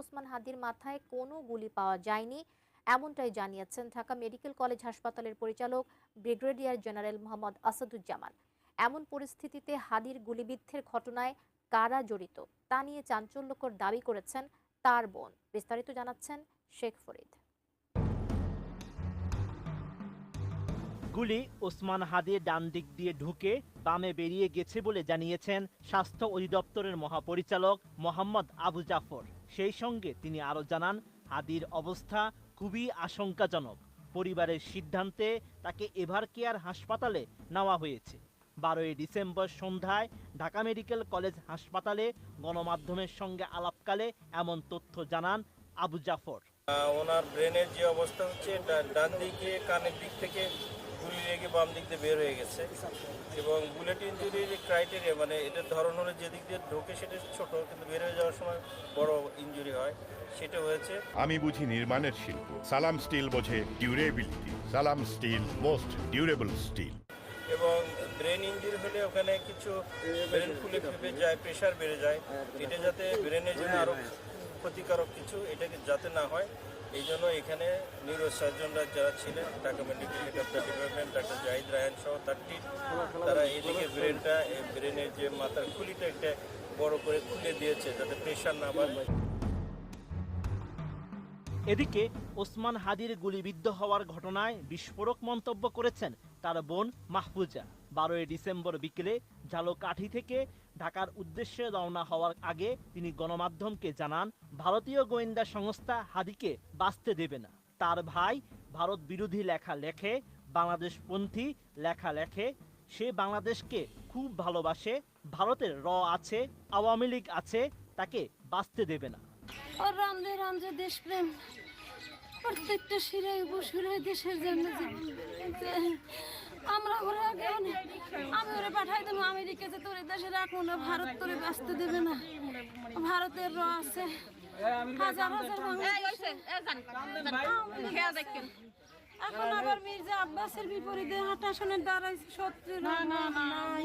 ওসমান হাদির মাথায় কোনো গুলি পাওয়া যায়নি, এমনটাই জানিয়েছেন ঢাকা মেডিকেল কলেজ হাসপাতালের পরিচালক ব্রিগেডিয়ার জেনারেল মোহাম্মদ আসাদুজ্জামান। এমন পরিস্থিতিতে হাদির গুলিবিদ্ধের ঘটনায় কারা জড়িত তা নিয়ে চাঞ্চল্যকর দাবি করেছেন তার বোন। বিস্তারিত জানাচ্ছেন শেখ ফরিদ। গুলি ওসমান হাদির ডান দিক দিয়ে ঢুকে বামে বেরিয়ে গেছে বলে জানিয়েছেন স্বাস্থ্য অধিদপ্তরের মহাপরিচালক মোহাম্মদ আবু জাফর। সেই সঙ্গে তিনি আরও জানান, হাদির অবস্থা খুবই আশঙ্কাজনক। পরিবারের সিদ্ধান্তে তাকে এভার কেয়ার হাসপাতালে নেওয়া হয়েছে। বারোই ডিসেম্বর সন্ধ্যায় ঢাকা মেডিকেল কলেজ হাসপাতালে গণমাধ্যমের সঙ্গে আলাপকালে এমন তথ্য জানান আবু জাফর। ওনার ব্রেনের যে অবস্থা হচ্ছে ডান দিকে, কানের দিক থেকে গুলি লেগে বাম দিক দিয়ে বের হয়ে গেছে। এবং বুলেট ইঞ্জুরির ক্রাইটেরিয়া মানে এটার ধরন হলে যেদিক দিয়ে ঢোকে সেটা ছোট কিন্তু বের হয়ে যাওয়ার সময় বড় ইঞ্জুরি হয় সেটা হয়েছে আমি বুঝি নির্মাণের শিল্প। সালাম স্টিল বোঝে ডিউরেবিলিটি সালাম স্টিল মোস্ট ডিউরেবল স্টিল এবং ব্রেন ইঞ্জুরি হলে ওখানে কিছু ব্রেন ফুলে ফেপে যায় প্রেশার বেড়ে যায়। এটা যাতে ব্রেনের জন্য আরও ক্ষতিকারক কিছু, এটাকে যাতে না হয়, এই জন্য এখানে নিউরো সার্জনরা যারা ছিলেন, Dhaka medical helicopter department, doctor Zahid Raihan সহ তার টিম তারা এদিকে ব্রেনটা ব্রেনের যে মাথার খুলিটা একটা বড় করে খুলে দিয়েছে, যাতে প্রেশার না বাড়ে। এদিকে ওসমান হাদির গুলিবিদ্ধ হওয়ার ঘটনায় বিস্ফোরক মন্তব্য করেছেন তার বোন মাহফুজা। বারোই ডিসেম্বর বিকেলে ঝালকাঠি থেকে ঢাকার উদ্দেশ্যে রওনা হওয়ার আগে তিনি গণমাধ্যমকে জানান, ভারতীয় গোয়েন্দা সংস্থা হাদিকে বাঁচতে দেবে না। তার ভাই ভারত বিরোধী লেখা লেখে বাংলাদেশপন্থী লেখা লেখে সে বাংলাদেশকে খুব ভালোবাসে, ভারতের র আছে, আওয়ামী লীগ আছে, তাকে বাঁচতে দেবে না। ওর রামদে রামদে দেশপ্রেম। প্রত্যেকটা শিরায় উপশিরায় দেশের জন্য আমরা ওরা আমি ওরা পাঠাই দেবো আমেরিকাতে তোর দেশে রাখব না ভারত তোরে বাঁচতে দেবে না। ভারতের র আছে। হাজার হাজার এখন আবার মির্জা আব্বাসের বিপরীতে হাঁটাশনের দাঁড়াইছে শত্রুর নাই।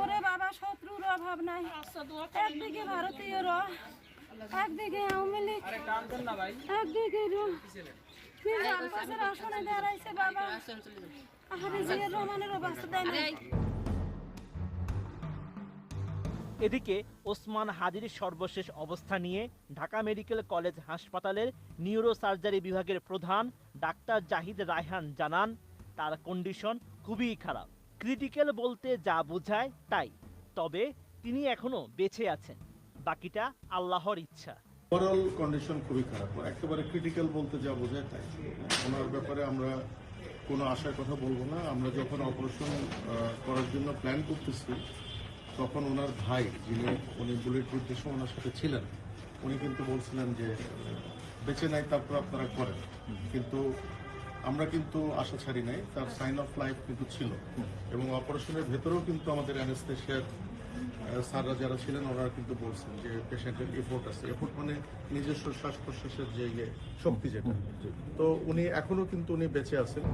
ওরে বাবা শত্রুর অভাব নাই। একদিকে ভারতীয় র একদিকে আওয়ামী লীগ একদিকে আসনে দাঁড়াইছে বাবা। আহারে জিয়া রহমানের অবস্থা দেয় এদিকে ওসমান হাদির সর্বশেষ অবস্থা নিয়ে ঢাকা মেডিকেল কলেজ হাসপাতালের নিউরো সার্জারি বিভাগের প্রধান ডাক্তার জাহিদ রায়হান জানান তার কন্ডিশন খুবই খারাপ। ক্রিটিক্যাল বলতে যা বোঝায় তাই তবে তিনি এখনও বেঁচে আছেন। বাকিটা আল্লাহর ইচ্ছা। ওভারঅল কন্ডিশন খুবই খারাপ। একেবারে ক্রিটিক্যাল বলতে যা বোঝায় তাই। ওনার ব্যাপারে আমরা কোনো আশার কথা বলব না। আমরা যখন অপারেশন করার জন্য প্ল্যান করতেছি, তখন ওনার ভাই যিনি, উনি বুলেট যুদ্ধের সময় ওনার সাথে ছিলেন, উনি কিন্তু বলছিলেন যে বেঁচে নাই তারপর আপনারা করেন। কিন্তু আমরা কিন্তু আশা ছাড়ি নাই। তার সাইন অফ লাইফ কিন্তু ছিল। এবং অপারেশনের ভেতরেও কিন্তু আমাদের অ্যানেস্থেশিয়ার স্যাররা যারা ছিলেন ওনারা কিন্তু বলছেন যে পেশেন্টের এফোর্ট আছে। এফোর্ট মানে নিজস্ব শ্বাস প্রশ্বাসের যে ইয়ে শক্তি যেটা। তো উনি এখনও কিন্তু উনি বেঁচে আছেন।